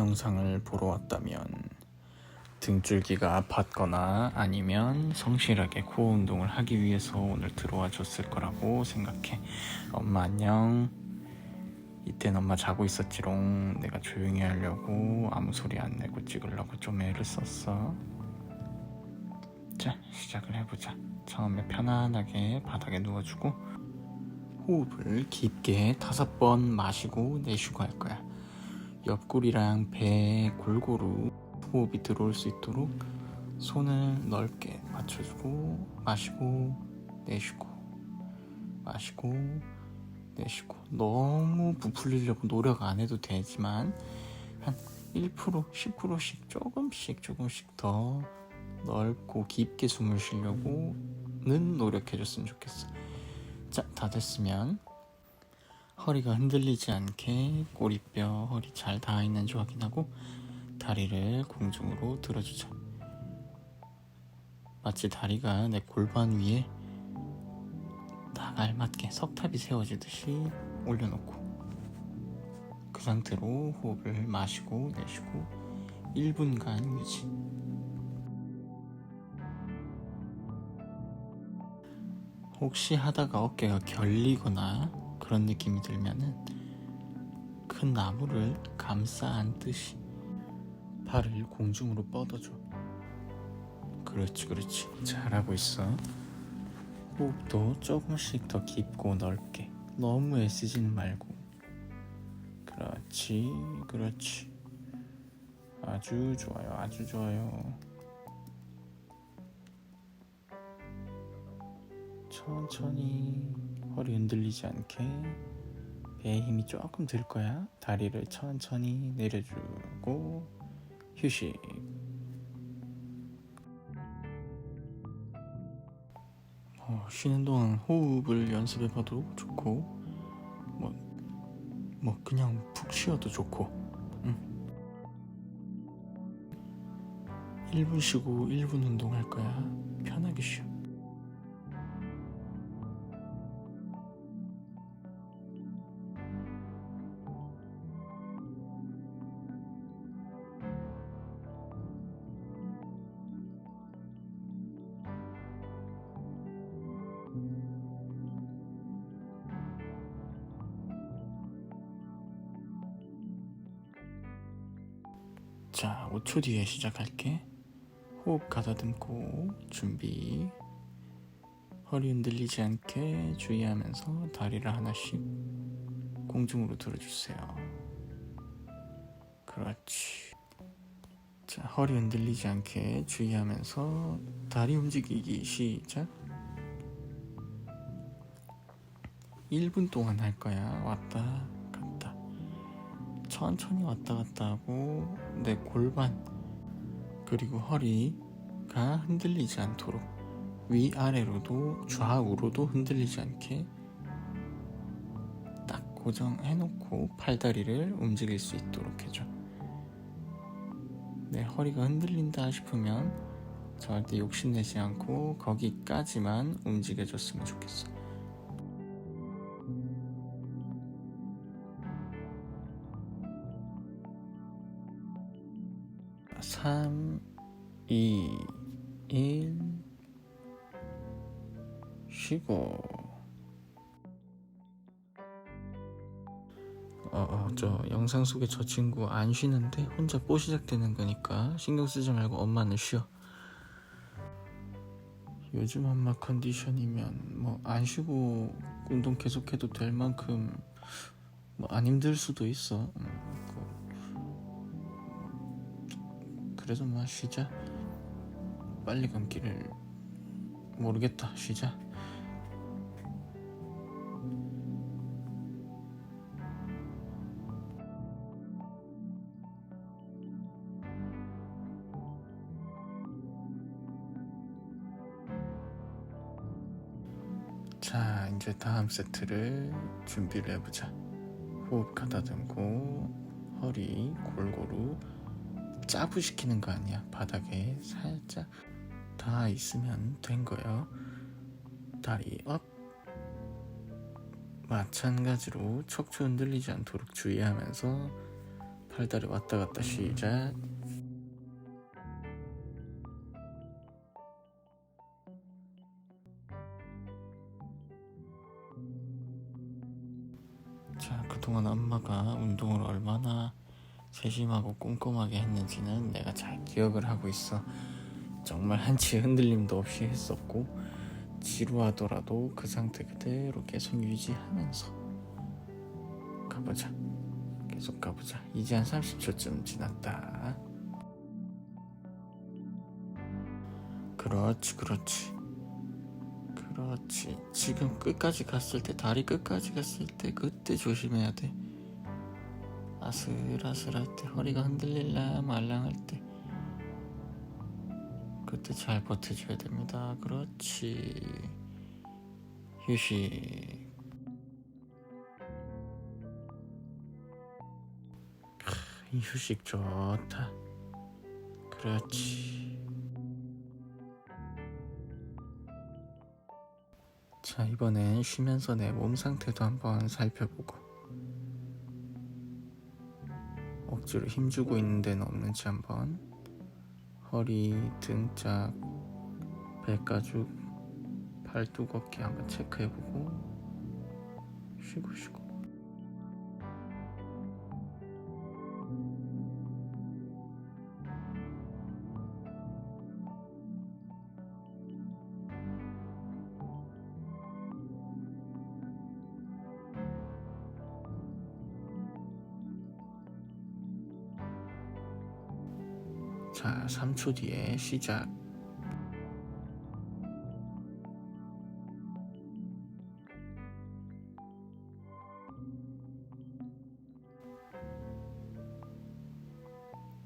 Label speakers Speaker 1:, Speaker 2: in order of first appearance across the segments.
Speaker 1: 영상을 보러 왔다면 등줄기가 아팠거나 아니면 성실하게 코어 운동을 하기 위해서 오늘 들어와 줬을 거라고 생각해. 엄마 안녕. 이땐 엄마 자고 있었지롱. 내가 조용히 하려고 아무 소리 안 내고 찍으려고 좀 애를 썼어. 자, 시작을 해보자. 처음에 편안하게 바닥에 누워주고 호흡을 깊게 다섯 번 마시고 내쉬고 할 거야. 옆구리랑 배에 골고루 호흡이 들어올 수 있도록 손을 넓게 맞춰주고 마시고 내쉬고 마시고 내쉬고 너무 부풀리려고 노력 안 해도 되지만 한 1% 10%씩 조금씩 조금씩 더 넓고 깊게 숨을 쉬려고는 노력해줬으면 좋겠어. 자, 다 됐으면 허리가 흔들리지 않게 꼬리뼈, 허리 잘 닿아 있는지 확인하고 다리를 공중으로 들어주자. 마치 다리가 내 골반 위에 딱 알맞게 석탑이 세워지듯이 올려놓고 그 상태로 호흡을 마시고 내쉬고 1분간 유지. 혹시 하다가 어깨가 결리거나 그런 느낌이 들면은 큰 나무를 감싸 안듯이 팔을 공중으로 뻗어줘. 그렇지, 그렇지. 잘하고 있어. 호흡도 조금씩 더 깊고 넓게. 너무 애쓰지는 말고. 그렇지, 그렇지. 아주 좋아요, 아주 좋아요. 천천히 허리 흔들리지 않게 배에 힘이 조금 들 거야. 다리를 천천히 내려주고 휴식. 어, 쉬는 동안 호흡을 연습해봐도 좋고, 뭐, 뭐 그냥 푹 쉬어도 좋고. 응. 1분 쉬고 1분 운동할 거야. 편하게 쉬어. 자, 5초 뒤에 시작할게. 호흡 가다듬고 준비. 허리 흔들리지 않게 주의하면서 다리를 하나씩 공중으로 들어주세요. 그렇지. 자, 허리 흔들리지 않게 주의하면서 다리 움직이기 시작. 1분 동안 할 거야. 왔다. 천천히 왔다 갔다 하고 내 골반 그리고 허리가 흔들리지 않도록 위아래로도 좌우로도 흔들리지 않게 딱 고정해 놓고 팔다리를 움직일 수 있도록 해줘. 내 허리가 흔들린다 싶으면 절대 욕심내지 않고 거기까지만 움직여줬으면 좋겠어. 3, 2, 1 쉬고. 어, 어, 저 영상 속에 저 친구 안 쉬는데 혼자 뽀 시작 되는 거니까 신경 쓰지 말고 엄마는 쉬어. 요즘 엄마 컨디션이면 뭐 안 쉬고 운동 계속해도 될 만큼 뭐 안 힘들 수도 있어 그- 그래서 뭐 쉬자. 빨리 감기를 모르겠다. 쉬자. 자 이제 다음 세트를 준비를 해보자. 호흡 가다듬고 허리 골고루 짜부시키는 거 아니야? 바닥에 살짝 다 있으면 된 거예요. 다리 업. 마찬가지로 척추 흔들리지 않도록 주의하면서 팔다리 왔다 갔다 시작. 자, 그동안 엄마가 운동을 얼마나 세심하고 꼼꼼하게 했는지는 내가 잘 기억을 하고 있어. 정말 한치 흔들림도 없이 했었고, 지루하더라도 그 상태 그대로 계속 유지하면서 가보자. 계속 가보자. 이제 한 30초쯤 지났다. 그렇지, 그렇지. 그렇지. 지금 끝까지 갔을 때, 다리 끝까지 갔을 때, 그때 조심해야 돼. 아슬아슬할 때, 허리가 흔들릴라 말랑할 때. 그때 잘 버텨줘야 됩니다. 그렇지. 휴식. 크, 이 휴식 좋다. 그렇지. 자, 이번엔 쉬면서 내 몸 상태도 한번 살펴보고 억지로 힘주고 있는 데는 없는지 한번. 허리, 등짝, 배가죽, 어깨 한번 체크해보고 쉬고 쉬고 3초 뒤에 시작.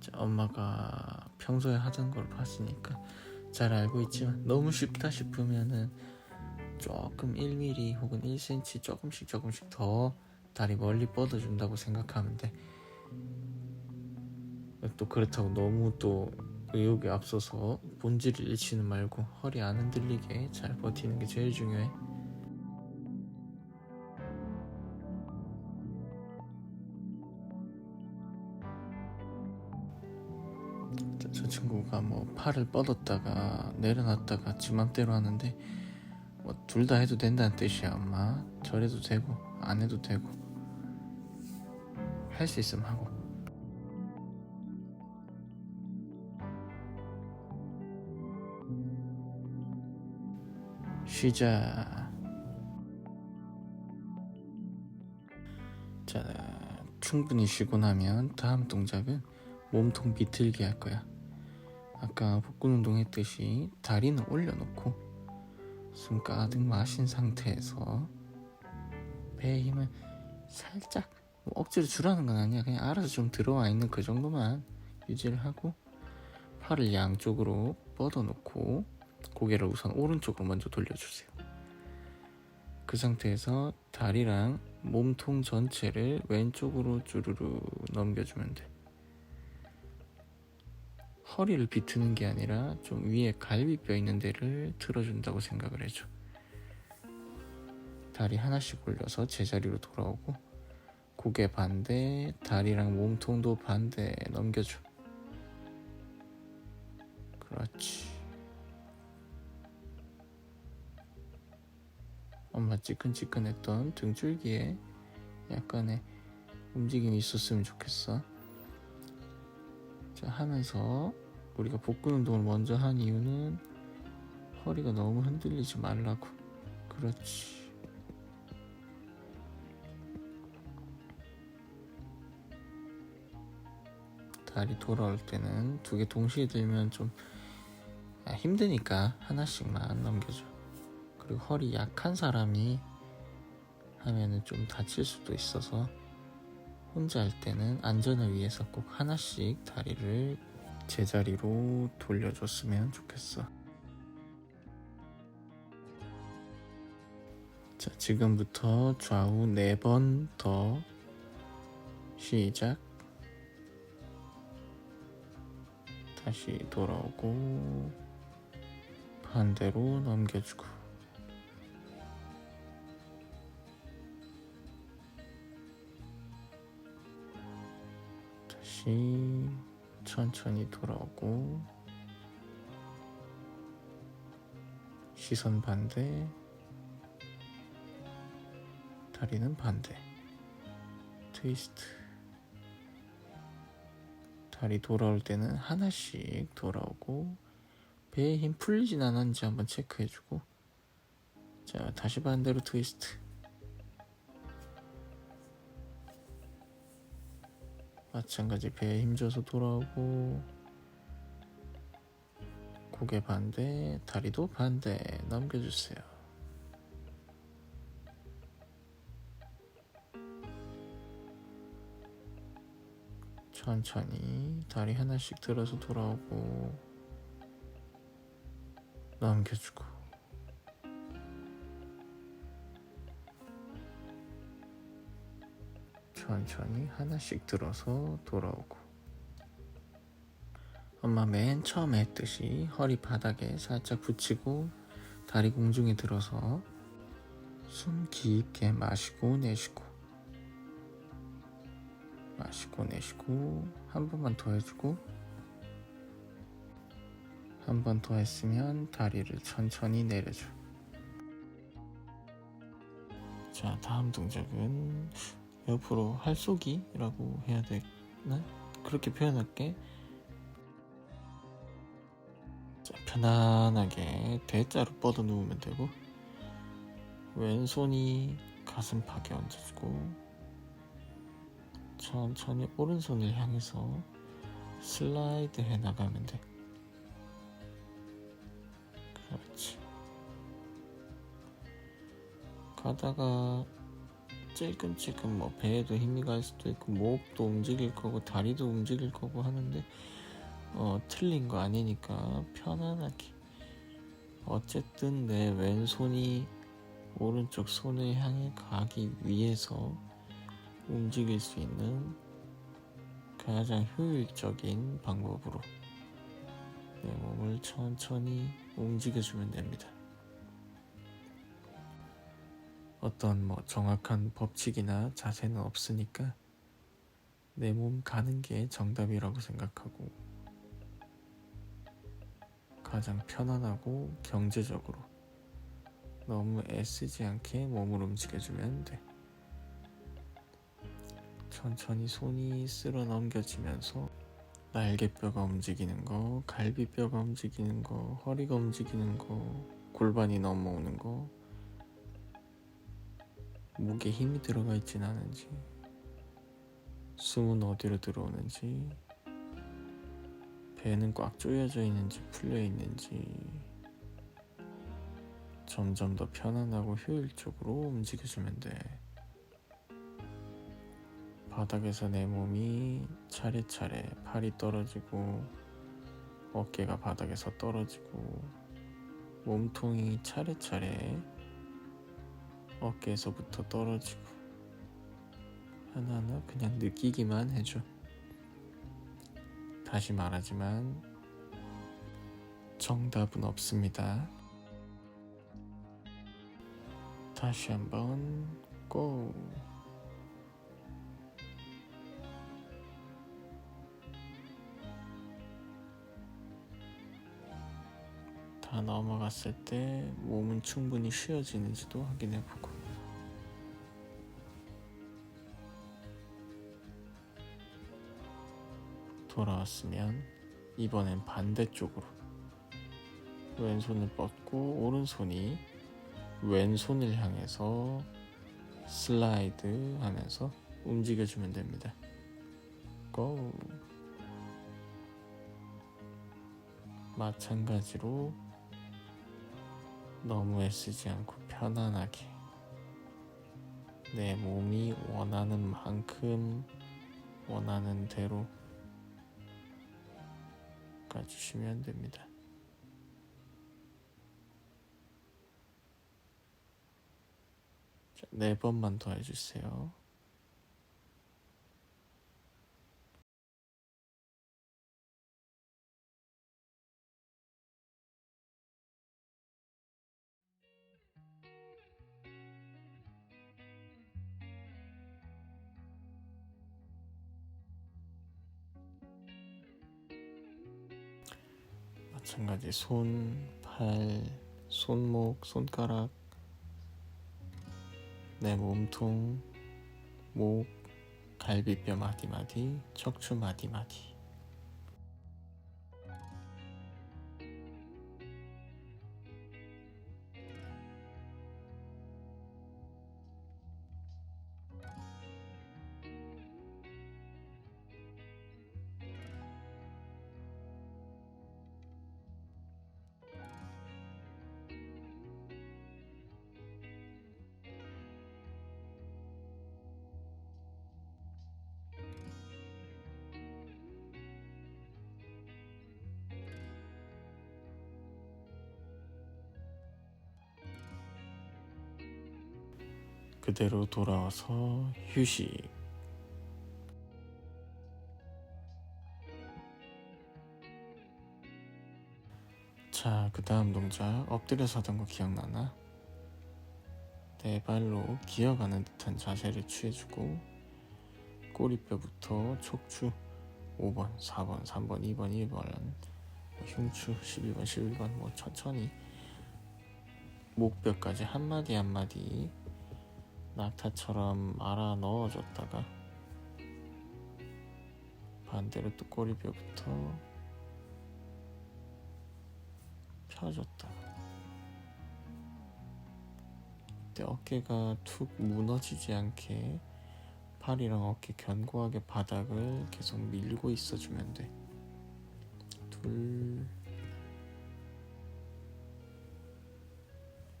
Speaker 1: 자, 엄마가 평소에 하던 걸 봤으니까 잘 알고 있지만 너무 쉽다 싶으면은 조금 1mm 혹은 1cm 조금씩 조금씩 더 다리 멀리 뻗어준다고 생각하면 돼. 또 그렇다고 너무 또 의욕에 앞서서 본질을 잃지는 말고 허리 안 흔들리게 잘 버티는 게 제일 중요해. 저, 저 친구가 뭐 팔을 뻗었다가 내려놨다가 지 맘대로 하는데 뭐 둘 다 해도 된다는 뜻이야 엄마. 저래도 되고 안 해도 되고. 할 수 있으면 하고 쉬자. 자, 충분히 쉬고 나면 다음 동작은 몸통 비틀기 할 거야. 아까 복근 운동 했듯이 다리는 올려놓고 숨 가득 마신 상태에서 배에 힘을 살짝 뭐 억지로 주라는 건 아니야. 그냥 알아서 좀 들어와 있는 그 정도만 유지를 하고 팔을 양쪽으로 뻗어놓고 고개를 우선 오른쪽으로 먼저 돌려주세요. 그 상태에서 다리랑 몸통 전체를 왼쪽으로 쭈루루 넘겨주면 돼. 허리를 비트는 게 아니라 좀 위에 갈비뼈 있는 데를 틀어준다고 생각을 해줘. 다리 하나씩 올려서 제자리로 돌아오고 고개 반대, 다리랑 몸통도 반대 넘겨줘. 그렇지. 엄마 찌끈찌끈했던 등줄기에 약간의 움직임이 있었으면 좋겠어. 자, 하면서 우리가 복근 운동을 먼저 한 이유는 허리가 너무 흔들리지 말라고. 그렇지. 다리 돌아올 때는 두 개 동시에 들면 좀 아, 힘드니까 하나씩만 넘겨줘. 그리고 허리 약한 사람이 하면은 좀 다칠 수도 있어서 혼자 할 때는 안전을 위해서 꼭 하나씩 다리를 제자리로 돌려줬으면 좋겠어. 자, 지금부터 좌우 네번더 시작. 다시 돌아오고 반대로 넘겨주고 다시 천천히 돌아오고 시선 반대 다리는 반대. 트위스트 다리 돌아올 때는 하나씩 돌아오고 배에 힘 풀리진 않았는지 한번 체크해주고. 자 다시 반대로 트위스트 마찬가지 배에 힘줘서 돌아오고 고개 반대 다리도 반대 넘겨주세요. 천천히 다리 하나씩 들어서 돌아오고 넘겨주고 천천히 하나씩 들어서 돌아오고. 엄마 맨 처음에 했듯이 허리 바닥에 살짝 붙이고 다리 공중에 들어서 숨 깊게 마시고 내쉬고. 마시고 내쉬고 한 번만 더 해주고. 한 번 더 했으면 다리를 천천히 내려줘. 자 다음 동작은 옆으로 할쏘기라고 해야 되나? 그렇게 표현할게 자, 편안하게 대자로 뻗어 누우면 되고 왼손이 가슴팍에 얹어주고 천천히 오른손을 향해서 슬라이드 해 나가면 돼. 그렇지. 가다가 찔끔찔끔 뭐 배에도 힘이 갈 수도 있고 목도 움직일 거고 다리도 움직일 거고 하는데 어 틀린 거 아니니까 편안하게 어쨌든 내 왼손이 오른쪽 손을 향해 가기 위해서 움직일 수 있는 가장 효율적인 방법으로 내 몸을 천천히 움직여주면 됩니다. 어떤 뭐 정확한 법칙이나 자세는 없으니까 내 몸 가는 게 정답이라고 생각하고 가장 편안하고 경제적으로 너무 애쓰지 않게 몸을 움직여주면 돼. 천천히 손이 쓸어 넘겨지면서 날개뼈가 움직이는 거, 갈비뼈가 움직이는 거, 허리가 움직이는 거, 골반이 넘어오는 거, 목에 힘이 들어가 있진 않은지, 숨은 어디로 들어오는지, 배는 꽉 조여져 있는지 풀려 있는지, 점점 더 편안하고 효율적으로 움직여주면 돼. 바닥에서 내 몸이 차례차례 팔이 떨어지고 어깨가 바닥에서 떨어지고 몸통이 차례차례 어깨에서부터 떨어지고 하나하나 그냥 느끼기만 해줘. 다시 말하지만 정답은 없습니다. 다시 한번 고! 다 넘어갔을 때 몸은 충분히 쉬어지는지도 확인해보고 돌아왔으면 이번엔 반대쪽으로 왼손을 뻗고 오른손이 왼손을 향해서 슬라이드 하면서 움직여주면 됩니다. 고! 마찬가지로 너무 애쓰지 않고 편안하게 내 몸이 원하는 만큼 원하는 대로 가주시면 됩니다. 자, 네 번만 더 해주세요. 마찬가지 손, 팔, 손목, 손가락, 내 몸통, 목, 갈비뼈 마디마디, 척추 마디마디. 그대로 돌아와서 휴식. 자, 그 다음 동작 엎드려서 하던 거 기억나나? 네 발로 기어가는 듯한 자세를 취해주고 꼬리뼈부터 척추 5번, 4번, 3번, 2번, 1번 뭐 흉추 12번, 11번 뭐 천천히 목뼈까지 한마디 한마디 낙타처럼 말아 넣어줬다가 반대로 또 꼬리뼈부터 펴줬다. 이때 어깨가 툭 무너지지 않게 팔이랑 어깨 견고하게 바닥을 계속 밀고 있어주면 돼. 둘,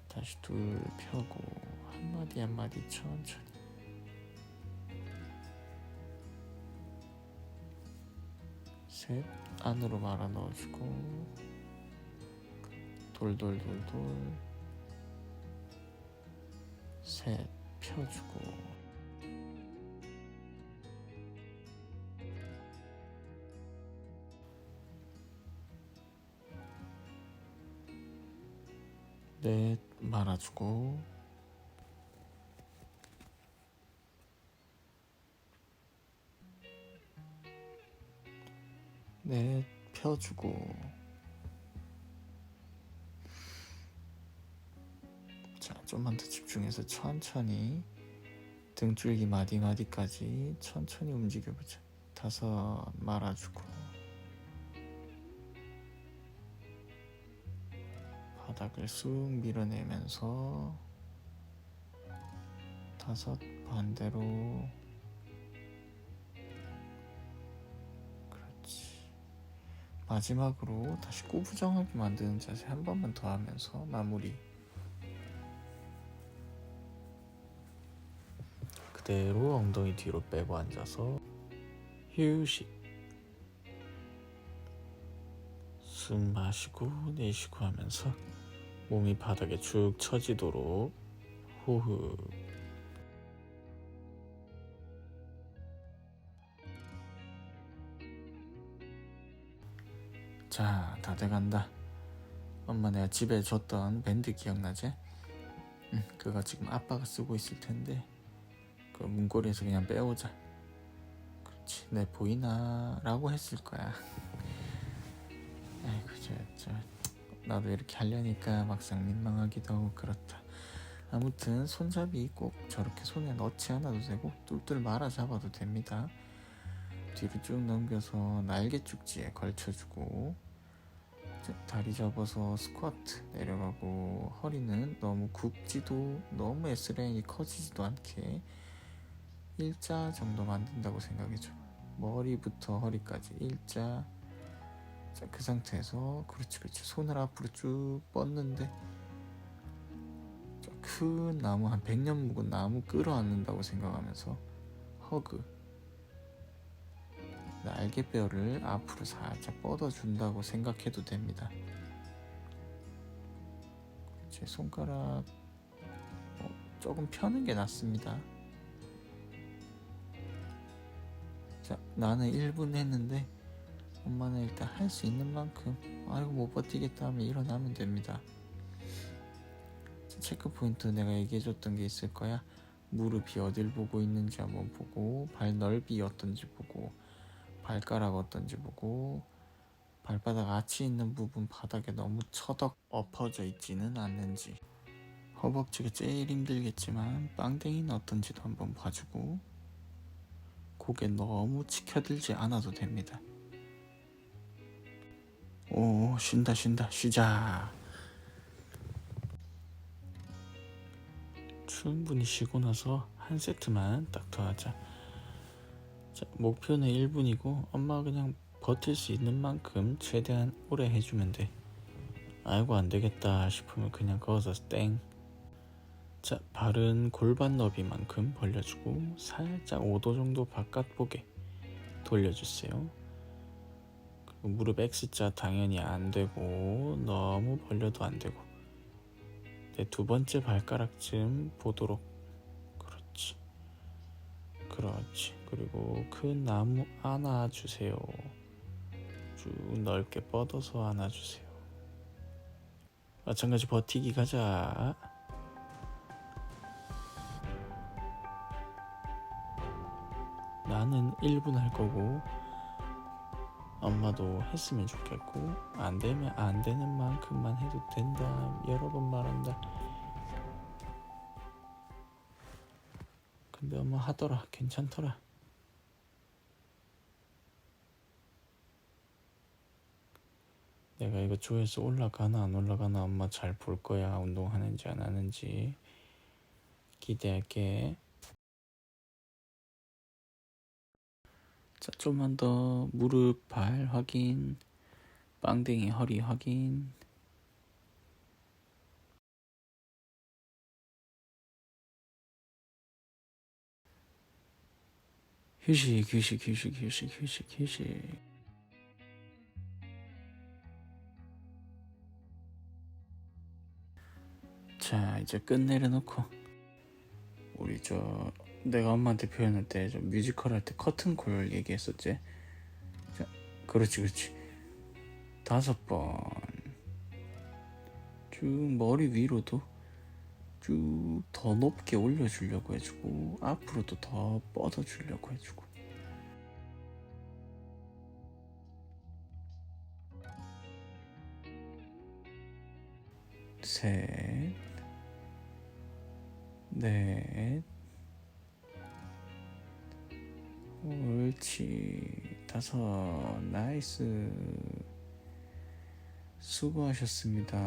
Speaker 1: 다시 둘 펴고 한마디 한마디 천천히. 셋 안으로 말아 넣어주고 돌돌돌돌. 셋 펴주고. 넷 말아주고 넷 펴주고. 자, 좀만 더 집중해서 천천히 등줄기 마디마디까지 천천히 움직여보자. 다섯 말아주고. 바닥을 쑥 밀어내면서 다섯 반대로 마지막으로 다시 꾸부정하게 만드는 자세 한 번만 더 하면서 마무리. 그대로 엉덩이 뒤로 빼고 앉아서 휴식. 숨 마시고 내쉬고 하면서 몸이 바닥에 쭉 처지도록 호흡. 자, 다 돼간다. 엄마 내가 집에 줬던 밴드 기억나지? 응, 그거 지금 아빠가 쓰고 있을 텐데 그 문고리에서 그냥 빼오자. 그렇지, 내 보이나? 라고 했을 거야. 아이고, 저, 저, 나도 이렇게 하려니까 막상 민망하기도 하고 그렇다. 아무튼 손잡이 꼭 저렇게 손에 넣지 않아도 되고 뚫뚫 말아 잡아도 됩니다. 뒤로 쭉 넘겨서 날개 축지에 걸쳐주고 다리 잡아서 스쿼트 내려가고 허리는 너무 굽지도 너무 S라인이 커지지도 않게 일자 정도 만든다고 생각해줘. 머리부터 허리까지 일자. 자, 그 상태에서 그렇지 그렇지 손을 앞으로 쭉 뻗는데 저큰 나무 한 100년 묵은 나무 끌어안는다고 생각하면서 허그 날개뼈를 앞으로 살짝 뻗어준다고 생각해도 됩니다. 제 손가락 어, 조금 펴는 게 낫습니다. 자, 나는 1분 했는데 엄마는 일단 할 수 있는 만큼 아이고 못 버티겠다 하면 일어나면 됩니다. 체크 포인트 내가 얘기해줬던 게 있을 거야. 무릎이 어딜 보고 있는지 한번 보고 발 넓이 어떤지 보고 발가락 어떤지 보고 발바닥 아치 있는 부분 바닥에 너무 처덕 엎어져 있지는 않는지. 허벅지가 제일 힘들겠지만 빵댕이는 어떤지도 한번 봐주고 고개 너무 치켜들지 않아도 됩니다. 오 쉰다 쉰다. 쉬자. 충분히 쉬고 나서 한 세트만 딱 더 하자 자, 목표는 1분이고 엄마가 그냥 버틸 수 있는 만큼 최대한 오래 해주면 돼. 아이고 안 되겠다 싶으면 그냥 거기서 땡. 자, 발은 골반 너비만큼 벌려주고 살짝 5도 정도 바깥 보게 돌려주세요. 그리고 무릎 X자 당연히 안 되고 너무 벌려도 안 되고. 내두 번째 발가락쯤 보도록. 그렇지. 그렇지 그리고 큰 나무 안아주세요. 쭉 넓게 뻗어서 안아주세요. 마찬가지 버티기 가자. 나는 1분 할 거고 엄마도 했으면 좋겠고 안 되면 안 되는 만큼만 해도 된다. 여러 번 말한다. 근데 엄마 하더라. 괜찮더라 내가 이거 조회수 올라가나 안 올라가나 엄마 잘 볼 거야 운동하는지 안 하는지 기대할게 자, 좀만 더 무릎, 발 확인, 빵댕이 허리 확인. 휴식, 휴식, 휴식, 휴식, 휴식, 휴식. 자, 이제 끝 내려놓고 우리 저 내가 엄마한테 표현할 때 좀 뮤지컬 할 때 커튼콜 얘기했었지. 자, 그렇지, 그렇지. 다섯 번. 쭉 머리 위로도 쭉 더 높게 올려주려고 해주고 앞으로도 더 뻗어주려고 해주고. 셋, 넷, 옳지 다섯. 나이스. 수고하셨습니다